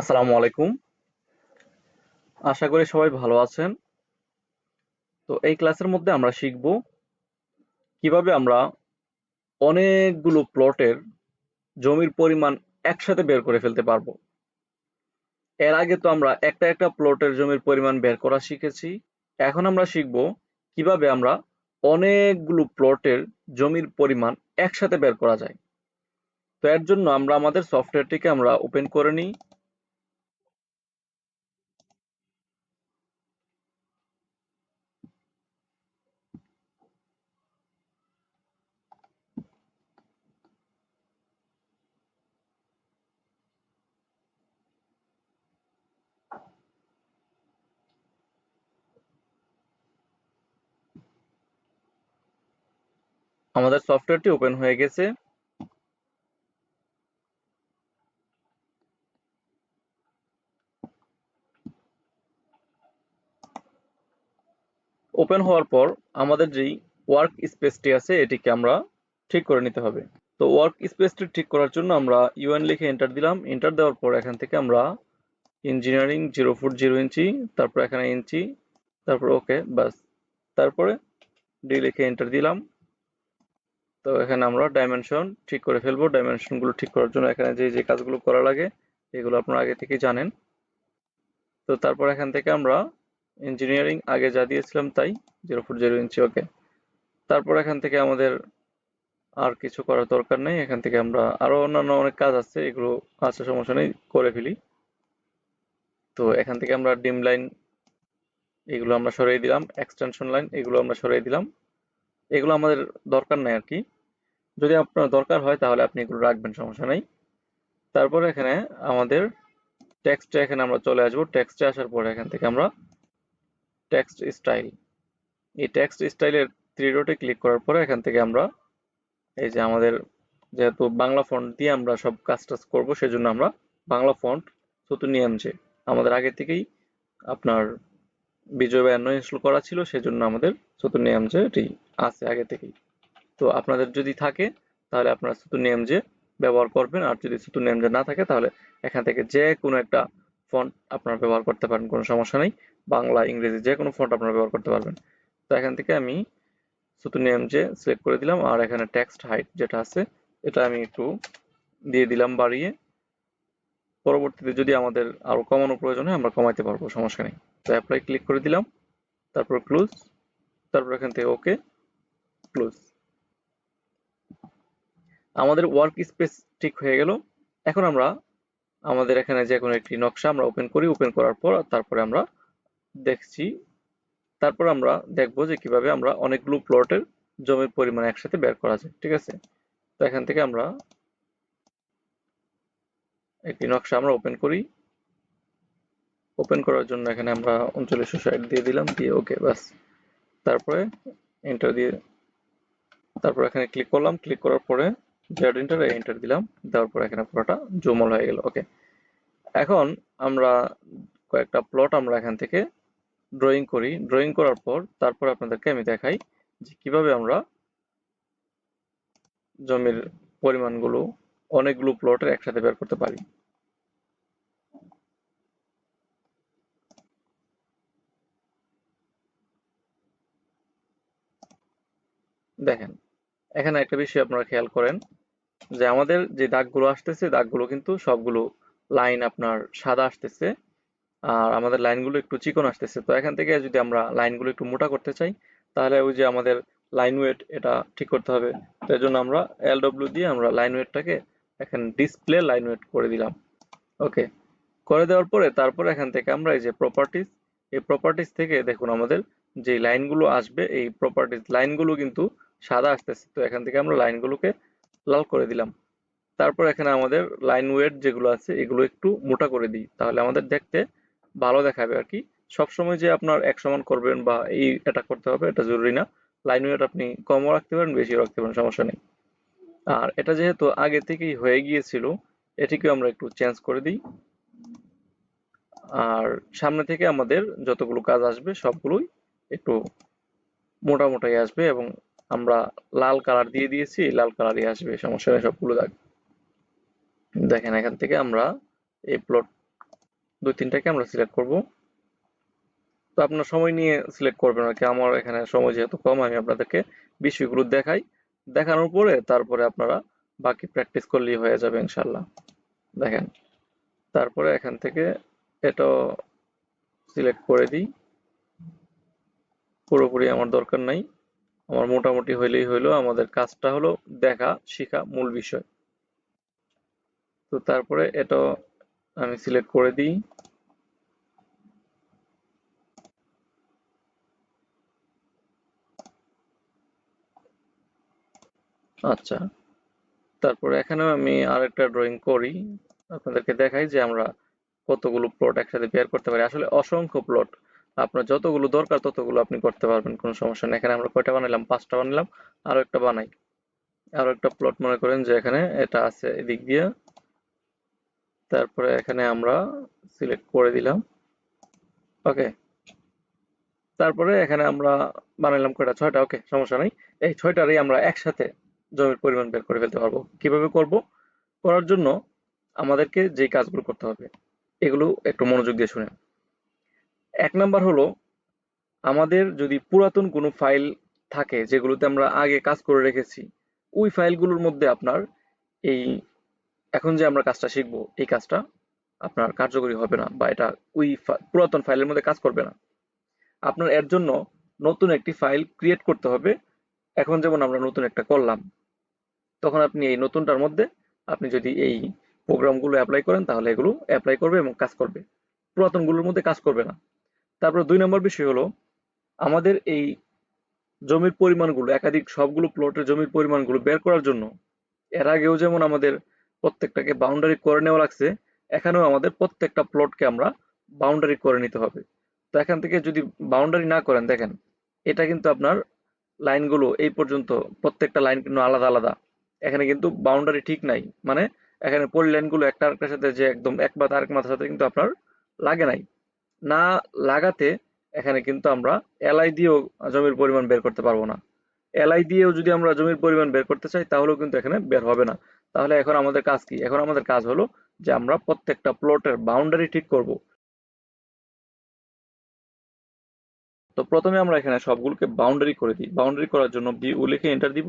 আসসালামু আলাইকুম। আশা করি সবাই ভালো আছেন। তো এই ক্লাসের মধ্যে আমরা শিখব কীভাবে আমরা অনেকগুলো প্লটের জমির পরিমাণ একসাথে বের করে ফেলতে পারব। এর আগে তো আমরা একটা একটা প্লটের জমির পরিমাণ বের করা শিখেছি। এখন আমরা শিখব কীভাবে আমরা অনেকগুলো প্লটের জমির পরিমাণ একসাথে বের করা যায়। তো এর জন্য আমরা আমাদের সফটওয়্যারটিকে আমরা ওপেন করে নিই। আমাদের সফটওয়্যারটি ওপেন হয়ে গেছে। ওপেন হওয়ার পর আমাদের যেই ওয়ার্ক স্পেসটি আছে, এটিকে আমরা ঠিক করে নিতে হবে। তো ওয়ার্ক স্পেসটি ঠিক করার জন্য আমরা ইউএন লিখে এন্টার দিলাম। এন্টার দেওয়ার পর এখান থেকে আমরা engineering zero foot zero inch তারপর এখানে ইঞ্চি তারপর ওকে বাস তারপরে ডি লিখে এন্টার দিলাম। তো এখানে আমরা ডাইমেনশন ঠিক করে ফেলব। ডাইমেনশনগুলো ঠিক করার জন্য এখানে যে যে কাজগুলো করা লাগে, এগুলো আপনারা আগে থেকে জানেন। তো তারপর এখান থেকে আমরা ইঞ্জিনিয়ারিং আগে যা দিয়েছিলাম তাই zero foot zero inch okay তারপর এখান থেকে আমাদের আর কিছু করার দরকার নেই। এখান থেকে আমরা আরও অন্যান্য অনেক কাজ আছে, এগুলো আছে, সমস্যা নেই, করে ফেলি। তো এখান থেকে আমরা ডিম লাইন এগুলো আমরা সরিয়ে দিলাম এক্সটেনশন লাইন এগুলো আমরা সরিয়ে দিলাম। এগুলো আমাদের দরকার নাই আর কি। যদি আপনার দরকার হয় তাহলে আপনি এগুলো রাখবেন, সমস্যা নাই। তারপর এখানে আমাদের টেক্সটে এখানে আমরা চলে আসব। টেক্সটে আসার পর এখান থেকে আমরা টেক্সট স্টাইল এই টেক্সট স্টাইলের থ্রি ডটে ক্লিক করার পরে এখান থেকে আমরা এই যে আমাদের যেহেতু বাংলা ফন্ট দিয়ে আমরা সব কাজ টাজ করব, সেজন্য আমরা বাংলা ফন্ট শুধু নিয়ে আমাদের আগে থেকেই আপনার বিজয় বায়ান্ন ইনস্টল করা ছিল, সেজন্য আমাদের চতুর নিয়ম যে এটি আছে আগে থেকেই। তো আপনাদের যদি থাকে, তাহলে আপনারা চতুর নিয়ম যে ব্যবহার করবেন, আর যদি চতুর নিয়ম যে না থাকে, তাহলে এখান থেকে যে কোনো একটা ফন্ট আপনারা ব্যবহার করতে পারেন, কোনো সমস্যা নেই। বাংলা, ইংরেজি যে কোনো ফন্ট আপনারা ব্যবহার করতে পারবেন। তো এখান থেকে আমি চতুর নিয়ম যে সিলেক্ট করে দিলাম, আর এখানে টেক্সট হাইট যেটা আছে, এটা আমি একটু দিয়ে দিলাম বাড়িয়ে। পরবর্তীতে যদি আমাদের আরও কমানো প্রয়োজন হয়, আমরা কমাইতে পারব, সমস্যা নেই। তো অ্যাপ্লাই ক্লিক করে দিলাম। তারপর ক্লোজ তারপর এখান থেকে ওকে ক্লোজ আমাদের ওয়ার্ক স্পেস ঠিক হয়ে গেল। এখন আমরা, আমাদের এখানে যে কোনো একটি নকশা আমরা ওপেন করি। ওপেন করার পর তারপরে আমরা দেখছি, তারপর আমরা দেখব যে কীভাবে আমরা অনেকগুলো প্লটের জমির পরিমাণ একসাথে বের করা যায়, ঠিক আছে? তো এখান থেকে আমরা একটি নকশা আমরা ওপেন করি। ওপেন করার জন্য এখানে আমরা উনচল্লিশশো ষাট দিয়ে দিলাম, দিয়ে ওকে ব্যাস। তারপরে এন্টার দিয়ে, তারপর এখানে ক্লিক করলাম ক্লিক করার পরে জেড এন্টার এন্টার দিলাম, দেওয়ার পরে এখানে পুরোটা জুমল হয়ে গেল ওকে এখন আমরা কয়েকটা প্লট আমরা এখান থেকে ড্রয়িং করি। ড্রয়িং করার পর তারপর আপনাদেরকে আমি দেখাই যে কীভাবে আমরা জমির পরিমাণগুলো অনেকগুলো প্লটের একসাথে বের করতে পারি। দেখেন, এখানে একটা বিষয় আপনারা খেয়াল করেন যে আমাদের যে দাগগুলো আসতেছে, দাগগুলো কিন্তু সবগুলো লাইন আপনার সাদা আসতেছে আর আমাদের লাইনগুলো একটু চিকন আসতেছে। তো এখান থেকে যদি আমরা লাইনগুলো একটু মোটা করতে চাই, তাহলে ওই যে আমাদের লাইন ওয়েট এটা ঠিক করতে হবে। তো জন্য আমরা এল ডব্লিউ দিয়ে আমরা লাইন ওয়েটটাকে এখানে ডিসপ্লে লাইন ওয়েট করে দিলাম। ওকে করে দেওয়ার পরে তারপরে এখান থেকে আমরা এই যে প্রপার্টিস এই প্রপার্টিস থেকে দেখুন আমাদের যে লাইনগুলো আসবে, এই প্রপার্টিস লাইনগুলো কিন্তু সাদা আসতেছে। তো এখান থেকে আমরা লাইনগুলোকে লাল করে দিলাম। তারপর এখানে আমাদের লাইন ওয়েট যেগুলো আছে, এগুলো একটু মোটা করে দিই। তাহলে আমাদের দেখতে ভালো দেখাবে আর কি। সবসময় যে আপনার এক সমান করবেন বা এই এটা করতে হবে, এটা জরুরি না। লাইন ওয়েট আপনি কমও রাখতে পারেন, বেশিও রাখতে পারেন, সমস্যা নেই। আর এটা যেহেতু আগে থেকেই হয়ে গিয়েছিল এটিকে আমরা একটু চেঞ্জ করে দিই। আর সামনে থেকে আমাদের যতগুলো কাজ আসবে, সবগুলোই একটু মোটা মোটাই আসবে এবং আমরা লাল কালার দিয়ে দিয়েছি, লাল কালারই আসবে, সমস্যা নেই, সবগুলো দাগ। দেখেন এখান থেকে আমরা এই প্লট দুই, তিনটাকে আমরা সিলেক্ট করব। তো আপনার সময় নিয়ে সিলেক্ট করবেন আর কি। আমার এখানে সময় যেহেতু কম, আমি আপনাদেরকে বিষয়গুলো দেখাই। দেখানোর পরে তারপরে আপনারা বাকি প্র্যাকটিস করলেই হয়ে যাবে ইনশাল্লাহ দেখেন, তারপরে এখান থেকে এটা সিলেক্ট করে দিই। পুরোপুরি আমার দরকার নাই। আমার মোটামুটি হইলেই হইল, আমাদের কাজটা হলো দেখা, শেখা মূল বিষয়। তো তারপরে এটা আমি সিলেক্ট করে দিই। আচ্ছা তারপরে এখানেও আমি আরেকটা ড্রয়িং করি। আপনাদেরকে দেখাই যে আমরা কতগুলো প্লট একসাথে বের করতে পারি। আসলে অসংখ্য প্লট আপনার যতগুলো দরকার ততগুলো আপনি করতে পারবেন, কোনো সমস্যা নেই। এখানে আমরা কয়টা বানাইলাম? পাঁচটা বানাইলাম, আরও একটা বানাই। আরও একটা প্লট মনে করেন যে এখানে এটা আছে এদিক দিয়ে। তারপরে এখানে আমরা সিলেক্ট করে দিলাম। ওকে তারপরে এখানে আমরা বানাইলাম কয়টা? ছয়টা? ওকে সমস্যা নাই। এই ছয়টারই আমরা একসাথে জমির পরিমাণ বের করে ফেলতে পারব। কীভাবে করব? করার জন্য আমাদেরকে যে কাজগুলো করতে হবে, এগুলো একটু মনোযোগ দিয়ে শুনেন। এক নাম্বার হলো, আমাদের যদি পুরাতন কোনো ফাইল থাকে যেগুলোতে আমরা আগে কাজ করে রেখেছি, ওই ফাইলগুলোর মধ্যে আপনার এই এখন যে আমরা কাজটা শিখব, এই কাজটা আপনার কার্যকরী হবে না বা এটা ওই পুরাতন ফাইলের মধ্যে কাজ করবে না। আপনার এর জন্য নতুন একটি ফাইল ক্রিয়েট করতে হবে। এখন যেমন আমরা নতুন একটা করলাম, তখন আপনি এই নতুনটার মধ্যে আপনি যদি এই প্রোগ্রামগুলো অ্যাপ্লাই করেন, তাহলে এগুলো অ্যাপ্লাই করবে এবং কাজ করবে। পুরাতনগুলোর মধ্যে কাজ করবে না। তারপর দুই নম্বর বিষয় হলো, আমাদের এই জমির পরিমাণগুলো, একাধিক সবগুলো প্লটের জমির পরিমাণগুলো বের করার জন্য, এর আগেও যেমন আমাদের প্রত্যেকটাকে বাউন্ডারি করে নেওয়া লাগছে, এখানেও আমাদের প্রত্যেকটা প্লটকে আমরা বাউন্ডারি করে নিতে হবে। তো এখান থেকে যদি বাউন্ডারি না করেন, দেখেন, এটা কিন্তু আপনার লাইনগুলো এই পর্যন্ত প্রত্যেকটা লাইন কিন্তু আলাদা আলাদা। এখানে কিন্তু বাউন্ডারি ঠিক নাই মানে এখানে পলি লাইনগুলো একটা আরেকটার সাথে যে একদম এক বা আরেক মাথার সাথে কিন্তু আপনার লাগে নাই। না লাগাতে এখানে কিন্তু আমরা এলআই দিয়েও জমির পরিমাণ বের করতে পারব না। এলআই দিয়েও যদি আমরা জমির পরিমাণ বের করতে চাই, তাহলেও কিন্তু এখানে বের হবে না। তাহলে এখন আমাদের কাজ কি? এখন আমাদের কাজ হলো যে আমরা প্রত্যেকটা প্লটের বাউন্ডারি ঠিক করব। তো প্রথমে আমরা এখানে সবগুলোকে বাউন্ডারি করে দিই। বাউন্ডারি করার জন্য বি উ লিখে এন্টার দিব।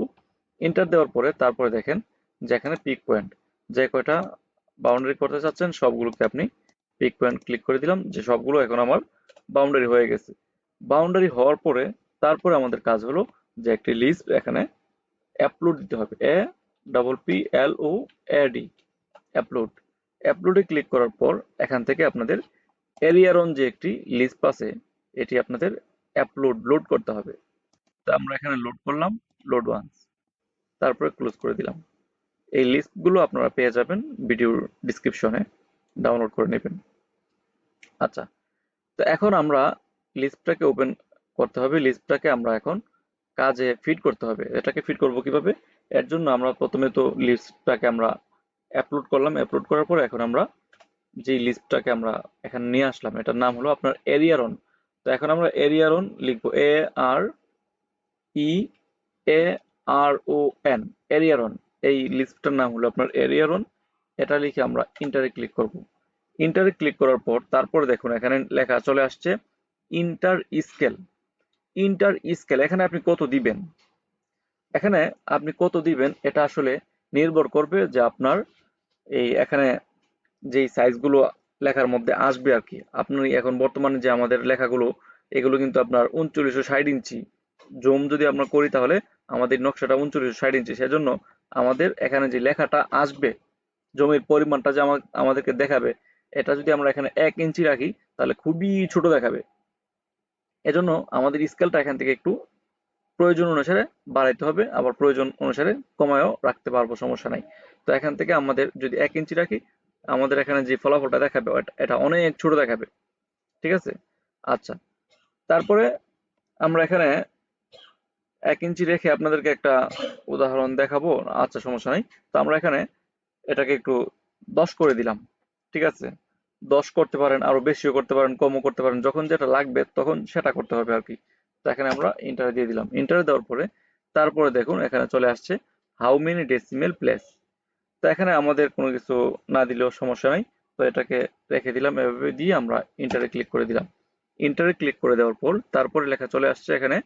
এন্টার দেওয়ার পরে তারপরে দেখেন যে এখানে পিক পয়েন্ট যে কয়টা বাউন্ডারি করতে চাচ্ছেন, সবগুলোকে আপনি পিক পয়েন্ট ক্লিক করে দিলাম, যে সবগুলো এখন আমার বাউন্ডারি হয়ে গেছে। বাউন্ডারি হওয়ার পরে, তারপরে আমাদের কাজ হলো যে একটি লিস্ট এখানে অ্যাপলোড দিতে হবে। A double P L O D upload অ্যাপলোডে click করার পর, এখান থেকে আপনাদের এরিয়ার অন যে একটি লিস্ট আছে এটি আপনাদের অ্যাপলোড লোড করতে হবে। তো আমরা এখানে লোড করলাম লোড ওয়ান্স তারপরে ক্লোজ করে দিলাম। এই লিস্টগুলো আপনারা পেয়ে যাবেন ভিডিওর ডিসক্রিপশনে ডাউনলোড করে নেবেন। আচ্ছা তো এখন আমরা লিস্টটাকে ওপেন করতে হবে। লিস্টটাকে আমরা এখন কাজে ফিট করতে হবে। এটাকে ফিট করব কীভাবে? এর জন্য আমরা প্রথমে তো লিস্টটাকে আমরা আপলোড করলাম। আপলোড করার পর এখন আমরা যে লিস্টটাকে আমরা এখানে নিয়ে আসলাম, এটার নাম হলো আপনার এরিয়ারন তো এখন আমরা এরিয়ারন লিখব। এ আর ই এ আর ও এন এরিয়ারন এই লিস্টটার নাম হলো আপনার এরিয়ারন এটা লিখে আমরা ইন্টারে ক্লিক করব। ইন্টারে ক্লিক করার পর তারপর দেখুন এখানে লেখা চলে আসছে ইন্টার স্কেল ইন্টার স্কেল এখানে আপনি কত দিবেন? এখানে আপনি কত দিবেন? এটা আসলে নির্ভর করবে যে আপনার এই এখানে যেই সাইজগুলো লেখার মধ্যে আসবে আর কি। আপনি এখন বর্তমানে যে আমাদের লেখাগুলো, এগুলো কিন্তু আপনার উনচল্লিশশো ষাট ইঞ্চি। জুম যদি আমরা করি তাহলে আমাদের নকশাটা উনচল্লিশশো ষাট ইঞ্চি। সেজন্য আমাদের এখানে যে লেখাটা আসবে, জমির পরিমাণটা যে আমাদেরকে দেখাবে এটা যদি আমরা এখানে এক ইঞ্চি রাখি, তাহলে খুবই ছোট দেখাবে। এজন্য আমাদের স্কেলটা এখান থেকে একটু প্রয়োজন অনুসারে বাড়াইতে হবে, আবার প্রয়োজন অনুসারে কমায়ও রাখতে পারব, সমস্যা নাই। তো এখান থেকে আমাদের যদি এক ইঞ্চি রাখি, আমাদের এখানে যে ফলাফলটা দেখাবে এটা অনেক ছোট দেখাবে। ঠিক আছে? আচ্ছা। তারপরে আমরা এখানে এক ইঞ্চি রেখে আপনাদেরকে একটা উদাহরণ দেখাবো। আচ্ছা সমস্যা নাই। তো আমরা এখানে এটাকে একটু দশ করে দিলাম। ঠিক আছে? দশ করতে পারেন, আরও বেশিও করতে পারেন, কমও করতে পারেন, যখন যেটা লাগবে তখন সেটা করতে হবে আর কি। এখানে আমরা ইন্টার দিয়ে দিলাম। ইন্টার দেওয়ার পরে তারপরে দেখুন এখানে চলে আসছে হাউ মেনি ডেসিমেল প্লেস তো এখানে আমাদের কোনো কিছু না দিলেও সমস্যা নাই। তো এটাকে রেখে দিলাম। এভাবে দিয়ে আমরা ইন্টারে ক্লিক করে দিলাম। ইন্টারে ক্লিক করে দেওয়ার পর তারপরে লেখা চলে আসছে এখানে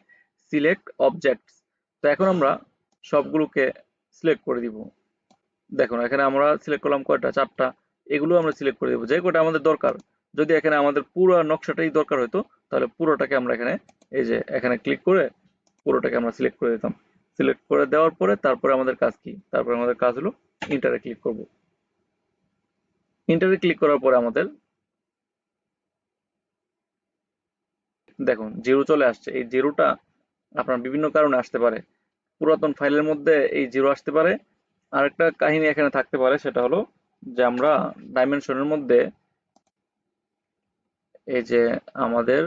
সিলেক্ট অবজেক্টস তো এখন আমরা সবগুলোকে সিলেক্ট করে দিব। দেখুন, এখানে আমরা সিলেক্ট করলাম কয়টা? চারটা। এগুলো আমরা সিলেক্ট করে দিব। যে কটা আমাদের দরকার। যদি এখানে আমাদের পুরো নকশাটাই দরকার হতো তাহলে পুরোটাকে আমরা এখানে, এই যে এখানে ক্লিক করে পুরোটাকে আমরা সিলেক্ট করে দিতাম। সিলেক্ট করে দেওয়ার পরে তারপরে আমাদের কাজ কি? তারপরে আমাদের কাজ হলো ইন্টারে ক্লিক করব। ইন্টারে ক্লিক করার পরে আমাদের, দেখুন জিরো চলে আসছে। এই জিরোটা আপনার বিভিন্ন কারণে আসতে পারে। পুরাতন ফাইলের মধ্যে এই জিরো আসতে পারে। আরেকটা কাহিনী এখানে থাকতে পারে, সেটা হলো যে আমরা ডাইমেনশনের মধ্যে এই যে আমাদের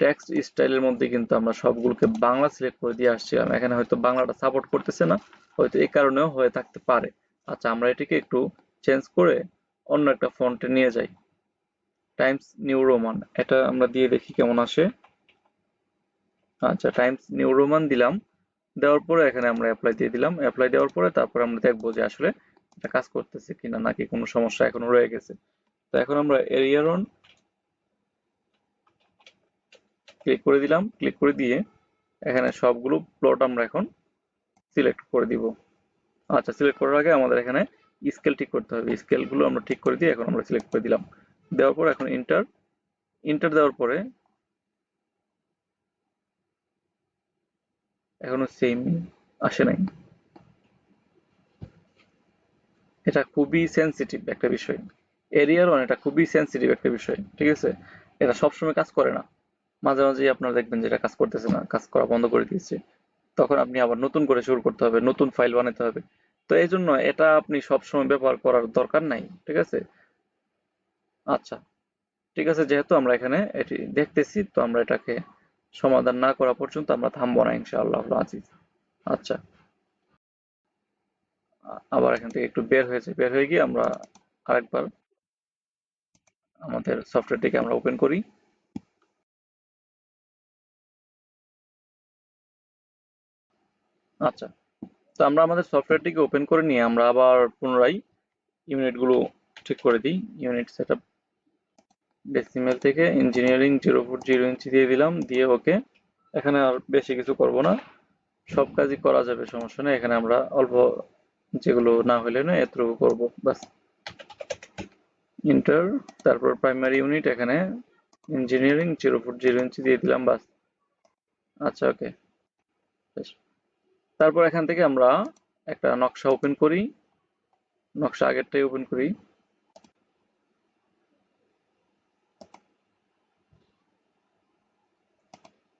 টেক্সট স্টাইলের মধ্যে কিন্তু আমরা সবগুলোকে বাংলা সিলেক্ট করে দিয়ে আসছিলাম এখানে হয়তো বাংলাটা সাপোর্ট করতেছে না, হয়তো এই কারণেও হয়ে থাকতে পারে। আচ্ছা আমরা এটিকে একটু চেঞ্জ করে অন্য একটা ফন্টে নিয়ে যাই। টাইমস নিউ রোমান এটা আমরা দিয়ে দেখি কেমন আসে। আচ্ছা টাইমস নিউ রোমান দিলাম। দেওয়ার পরে এখানে আমরা অ্যাপ্লাই দিয়ে দিলাম। অ্যাপ্লাই দেওয়ার পরে তারপরে আমরা দেখব যে আসলে এটা কাজ করতেছে কিনা নাকি কোনো সমস্যা এখনও রয়ে গেছে। তো এখন আমরা এরিয়ার অন ক্লিক করে দিলাম। ক্লিক করে দিয়ে এখানে সবগুলো প্লট আমরা এখন সিলেক্ট করে দিব। আচ্ছা সিলেক্ট করার আগে আমাদের এখানে স্কেল ঠিক করতে হবে। স্কেলগুলো আমরা ঠিক করে দিয়ে এখন আমরা সিলেক্ট করে দিলাম। দেওয়ার পর এখন ইন্টার ইন্টার দেওয়ার পরে এখনও সেম আসে নাই। এটা খুবই সেন্সিটিভ একটা বিষয়। এরিয়ার ওয়ান এটা খুবই সেন্সিটিভ একটা বিষয়, ঠিক আছে? এটা সবসময় কাজ করে না। মাঝে মাঝে আপনারা দেখবেন যে এটা কাজ করতেছে না, কাজ করা বন্ধ করে দিয়েছে। তখন আপনি আবার নতুন করে শুরু করতে হবে, নতুন ফাইল বানাতে হবে। তো এই জন্য এটা আপনি সবসময় ব্যবহার করার দরকার নাই, ঠিক আছে? আচ্ছা ঠিক আছে, যেহেতু আমরা এখানে এটি দেখতেছি, তো আমরা এটাকে সমাধান না করা পর্যন্ত আমরা থামবো না, ইনশাআল্লাহ আজিজ আচ্ছা। আবার এখান থেকে একটু বের হয়েছে। বের হয়ে গিয়ে আমরা আরেকবার আমাদের সফটওয়্যারটিকে আমরা ওপেন করি। আচ্ছা তো আমরা আমাদের সফটওয়্যারটিকে ওপেন করে নিয়ে আমরা আবার পুনরায় ইউনিটগুলো ঠিক করে দিই। ইউনিট সেট আপ ডেসিমেল থেকে engineering zero four zero inch দিয়ে দিলাম, দিয়ে ওকে এখানে আর বেশি কিছু করব না। সব কাজই করা যাবে, সমস্যা নেই। এখানে আমরা অল্প যেগুলো না হলে না এতটুকু করব বাস ইন্টার তারপর প্রাইমারি ইউনিট এখানে engineering zero foot zero inch দিয়ে দিলাম বাস আচ্ছা ওকে তারপর এখান থেকে আমরা একটা নকশা ওপেন করি। নকশা আগেরটাই ওপেন করি।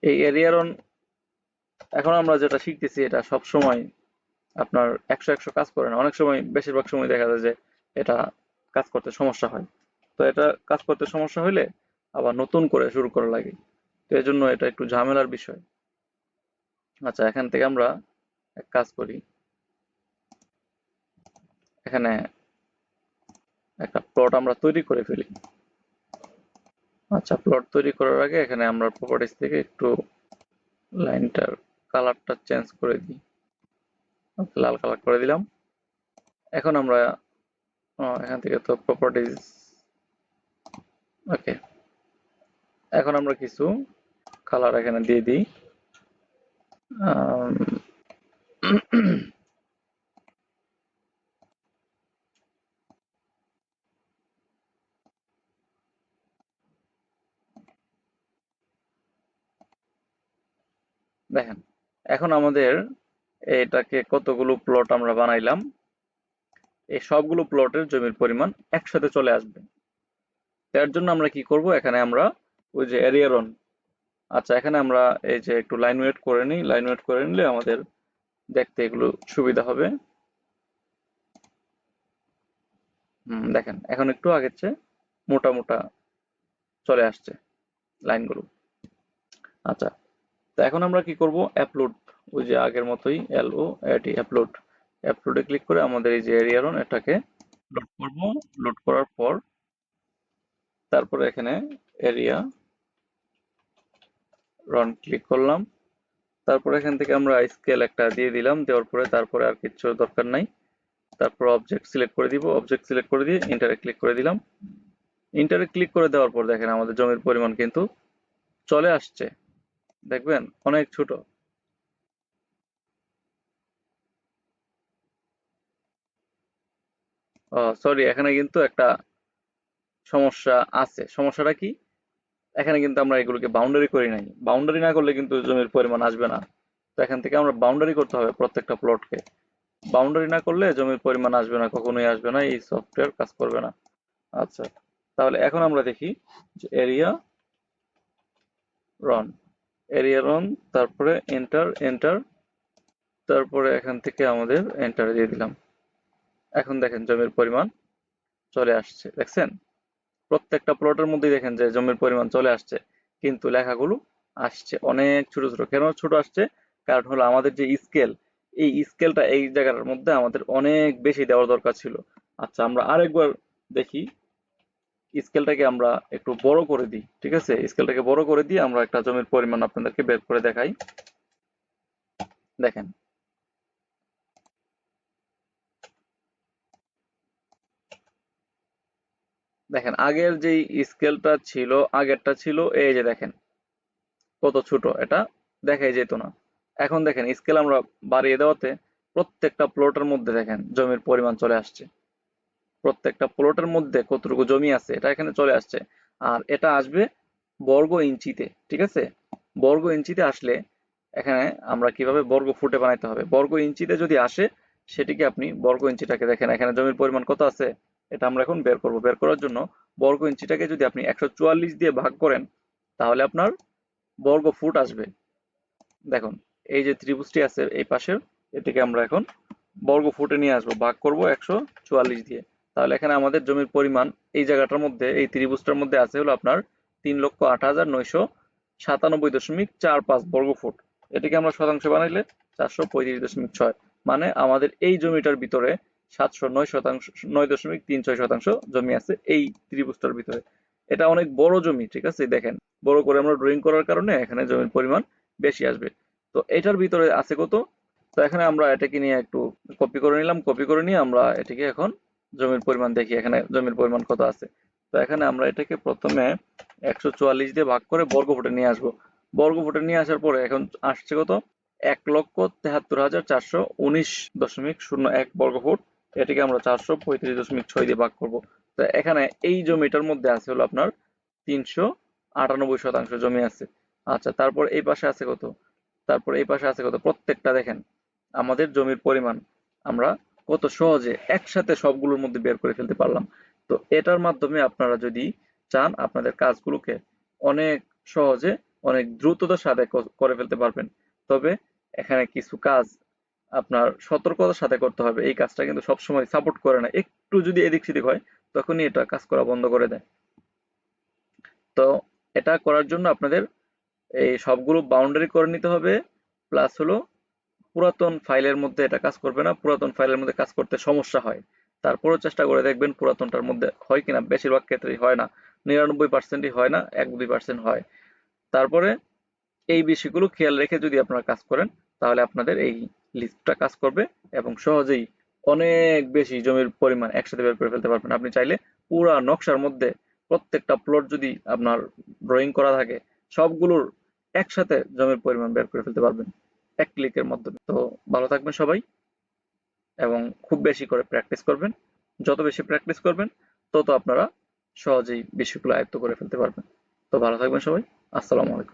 এই এরিয়ার এখন আমরা যেটা শিখতেছি, এটা সব সময় আপনার একশো একশো কাজ করে না। অনেক সময় বেশিরভাগ সময় দেখা যায় যে এটা কাজ করতে সমস্যা হয়। তো এটা কাজ করতে সমস্যা হলে আবার নতুন করে শুরু করা লাগে। তো এই জন্য এটা একটু ঝামেলার বিষয়। আচ্ছা এখান থেকে আমরা এক কাজ করি। এখানে একটা প্লট আমরা তৈরি করে ফেলি। আচ্ছা প্লট তৈরি করার আগে এখানে আমরা প্রপার্টিস থেকে একটু লাইনটার কালারটা চেঞ্জ করে দিই। লাল কালার করে দিলাম। এখন আমরা এখান থেকে তো প্রপার্টিজ ওকে। এখন আমরা কিছু কালার এখানে দিয়ে দিই। দেখেন, এখন আমাদের এটাকে কতগুলো প্লট আমরা বানাইলাম? এই সবগুলো প্লটের জমির পরিমাণ একসাথে চলে আসবে। তার জন্য আমরা কি করব? এখানে আমরা ওই যে এরিয়ার অন আচ্ছা এখানে আমরা এই যে একটু লাইন ওয়েট করে নিই। লাইন ওয়েট করে নিলে আমাদের দেখতে এগুলো সুবিধা হবে। হুম, দেখেন, এখন একটু আগের চেয়ে মোটা মোটা চলে আসছে লাইনগুলো আচ্ছা তো এখন আমরা কি করব? আপলোড ওই যে আগের মতোই এল এটি আপলোড আপলোডে ক্লিক করে আমাদের এই যে এরিয়া রন এটাকে লোড করব। লোড করার পর তারপরে এখানে এরিয়া রন ক্লিক করলাম। তারপরে এখান থেকে আমরা স্কেল একটা দিয়ে দিলাম। দেওয়ার পরে তারপরে আর কিছু দরকার নাই। তারপর অবজেক্ট সিলেক্ট করে দিব। অবজেক্ট সিলেক্ট করে দিয়ে ইন্টারে ক্লিক করে দিলাম। ইন্টারে ক্লিক করে দেওয়ার পর দেখেন আমাদের জমির পরিমাণ কিন্তু চলে আসছে। দেখবেন? অনেক ছোট। সরি এখানে কিন্তু একটা সমস্যা আছে। সমস্যাটা কি? এখানে কিন্তু আমরা এগুলোকে বাউন্ডারি করি নাই। বাউন্ডারি না করলে কিন্তু জমির পরিমাণ আসবে না। তো এখান থেকে আমরা বাউন্ডারি করতে হবে প্রত্যেকটা প্লটকে বাউন্ডারি না করলে জমির পরিমাণ আসবে না, কখনোই আসবে না, এই সফটওয়্যার কাজ করবে না। আচ্ছা তাহলে এখন আমরা দেখি যে এরিয়া রন এরিয়া রন তারপরে এন্টার এন্টার তারপরে এখান থেকে আমাদের এন্টার দিয়ে দিলাম। এখন দেখেন জমির পরিমাণ চলে আসছে, দেখছেন? প্রত্যেকটা প্লটের মধ্যেই দেখেন যে জমির পরিমাণ চলে আসছে, কিন্তু লেখাগুলো আসছে অনেক ছোট ছোট। কেন ছোট আসছে? কারণ হলো আমাদের যে স্কেল এই স্কেলটা এই জায়গার মধ্যে আমাদের অনেক বেশি দেওয়ার দরকার ছিল। আচ্ছা আমরা আরেকবার দেখি। স্কেলটাকে আমরা একটু বড় করে দিই, ঠিক আছে? স্কেলটাকে বড় করে দিয়ে আমরা একটা জমির পরিমাণ আপনাদেরকে বের করে দেখাই। দেখেন দেখেন, আগের যে স্কেলটা ছিল, আগেরটা ছিল, এই যে দেখেন, কত ছোট, এটা দেখাই যেত না। এখন দেখেন, স্কেল আমরা বাড়িয়ে দেওয়াতে প্রত্যেকটা প্লটের মধ্যে দেখেন, জমির পরিমাণ চলে আসছে। প্রত্যেকটা প্লটের মধ্যে কতটুকু জমি আছে, এটা এখানে চলে আসছে। আর এটা আসবে বর্গ ইঞ্চিতে, ঠিক আছে? বর্গ ইঞ্চিতে আসলে এখানে আমরা কীভাবে বর্গ ফুটে বানাইতে হবে? বর্গ ইঞ্চিতে যদি আসে, সেটিকে আপনি বর্গ ইঞ্চিটাকে দেখেন, এখানে জমির পরিমাণ কত আছে? এটা আমরা এখন বের করব। বের করার জন্য বর্গ ইঞ্চিটাকে যদি আপনি একশো চুয়াল্লিশ দিয়ে ভাগ করেন, তাহলে আপনার বর্গ ফুট আসবে। দেখুন, এই যে ত্রিভুজটি আছে এই পাশের, এটিকে আমরা এখন বর্গ ফুটে নিয়ে আসব, ভাগ করব একশো চুয়াল্লিশ দিয়ে। তাহলে এখানে আমাদের জমির পরিমাণ এই জায়গাটার মধ্যে, এই ত্রিভুজটার মধ্যে আছে হলো আপনার তিন লক্ষ আট হাজার নয়শো সাতানব্বই দশমিক চার পাঁচ বর্গ ফুট। এটিকে আমরা শতাংশ বানাইলে চারশো পঁয়ত্রিশ দশমিক ছয়। মানে আমাদের এই জমিটার ভিতরে সাতশো নয় শতাংশ, নয় দশমিক তিন ছয় শতাংশ জমি আছে এই ত্রিভুজটার ভিতরে। এটা অনেক বড় জমি, ঠিক আছে? দেখেন, বড় করে আমরা ড্রয়িং করার কারণে এখানে জমির পরিমাণ বেশি আসবে। তো এটার ভিতরে আছে কত? তো এখানে আমরা এটাকে নিয়ে একটু কপি করে নিলাম কপি করে নিয়ে আমরা এটিকে এখন জমির পরিমাণ দেখি, এখানে জমির পরিমাণ কত আছে। তো এখানে আমরা এটাকে প্রথমে একশো চুয়াল্লিশ দিয়ে ভাগ করে বর্গ ফুটে নিয়ে আসব। বর্গ ফুটে নিয়ে আসার পরে এখন আসছে কত? এক লক্ষ তেহাত্তর হাজার চারশো উনিশ দশমিক শূন্য এক বর্গ ফুট এটিকে আমরা চারশো পঁয়ত্রিশ দশমিক ছয় দিয়ে ভাগ করব। তো এখানে এই জমিটার মধ্যে আছে হলো আপনার তিনশো আটানব্বই শতাংশ জমি আছে। আচ্ছা তারপর এই পাশে আছে কত? তারপর এই পাশে আছে কত? প্রত্যেকটা দেখেন, আমাদের জমির পরিমাণ আমরা কত সহজে একসাথে সবগুলোর মধ্যে বের করে ফেলতে পারলাম। তো এটার মাধ্যমে আপনারা যদি চান, আপনাদের কাজগুলোকে অনেক সহজে, অনেক দ্রুততার সাথে করে ফেলতে পারবেন। তবে এখানে কিছু কাজ আপনার সতর্কতার সাথে করতে হবে। এই কাজটা কিন্তু সবসময় সাপোর্ট করে না। একটু যদি এদিক সেদিক হয়, তখনই এটা কাজ করা বন্ধ করে দেয়। তো এটা করার জন্য আপনাদের এই সবগুলো বাউন্ডারি করে নিতে হবে। প্লাস হলো পুরাতন ফাইলের মধ্যে এটা কাজ করবে না। পুরাতন ফাইলের মধ্যে কাজ করতে সমস্যা হয়। তারপরেও চেষ্টা করে দেখবেন পুরাতনটার মধ্যে হয় কিনা। বেশিরভাগ ক্ষেত্রেই হয় না। নিরানব্বই পার্সেন্টই হয় না এক দুই পার্সেন্ট হয়। তারপরে এই বিষয়গুলো খেয়াল রেখে যদি আপনারা কাজ করেন, তাহলে আপনাদের এই লিস্টটা কাজ করবে এবং সহজেই অনেক বেশি জমির পরিমাণ একসাথে বের করে ফেলতে পারবেন। আপনি চাইলে পুরা নকশার মধ্যে প্রত্যেকটা প্লট যদি আপনার ড্রয়িং করা থাকে, সবগুলোর একসাথে জমির পরিমাণ বের করে ফেলতে পারবেন এক ক্লিকের মাধ্যমে। তো ভালো থাকবেন সবাই এবং খুব বেশি করে প্র্যাকটিস করবেন। যত বেশি প্র্যাকটিস করবেন, তত আপনারা সহজেই বিষয়গুলো আয়ত্ত করে ফেলতে পারবেন। তো ভালো থাকবেন সবাই। আসসালামু আলাইকুম।